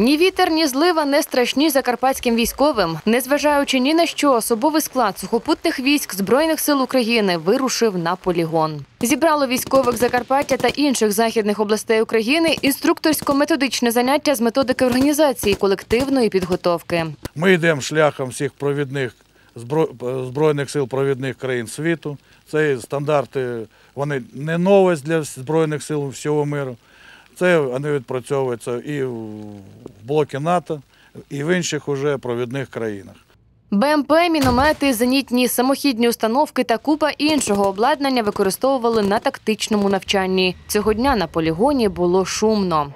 Ні вітер, ні злива не страшні закарпатським військовим. Незважаючи ні на що, особовий склад сухопутних військ Збройних сил України вирушив на полігон. Зібрало військових Закарпаття та інших західних областей України інструкторсько-методичне заняття з методики організації колективної підготовки. Ми йдемо шляхом всіх провідних збройних сил провідних країн світу. Це стандарти, вони не новость для збройних сил всього миру. Це вони відпрацьовуються і в блокі НАТО, і в інших уже провідних країнах. БМП, міномети, зенітні самохідні установки та купа іншого обладнання використовували на тактичному навчанні. Цього дня на полігоні було шумно.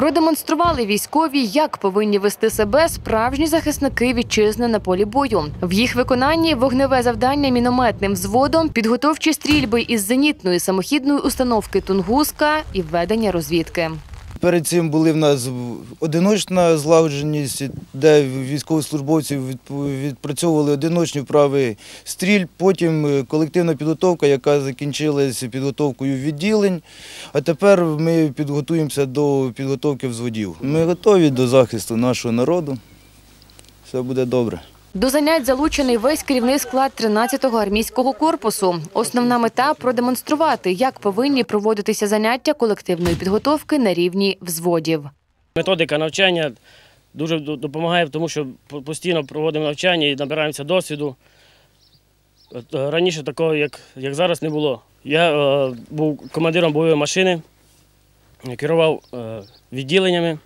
Продемонстрували військові, як повинні вести себе справжні захисники вітчизни на полі бою. В їх виконанні вогневе завдання мінометним взводом, підготовчі стрільби із зенітної самохідної установки Тунгуска і введення розвідки. Перед цим були в нас одиночна злагодженість, де військовослужбовці відпрацьовували одиночні вправи стріль, потім е, колективна підготовка, яка закінчилась підготовкою відділень. А тепер ми підготуємося до підготовки взводів. Ми готові до захисту нашого народу. Все буде добре. До занять залучений весь керівний склад 13-го армійського корпусу. Основна мета продемонструвати, як повинні проводитися заняття колективної підготовки на рівні взводів. Методика навчання дуже допомагає, тому що постійно проводимо навчання і набираємося досвіду. Е, Раніше такого, як, зараз, не було. Я е, був командиром бойової машини, керував е, відділеннями,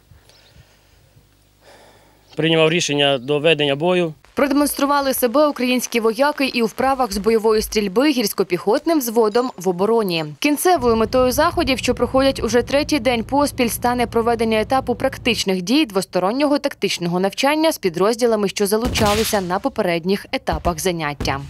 приймав рішення до ведення бою. Продемонстрували себе українські вояки і у вправах з бойової стрільби гірсько-піхотним взводом в обороні. Кінцевою метою заходів, що проходять уже третій день поспіль, стане проведення етапу практичних дій двостороннього тактичного навчання з підрозділами, що залучалися на попередніх етапах заняття.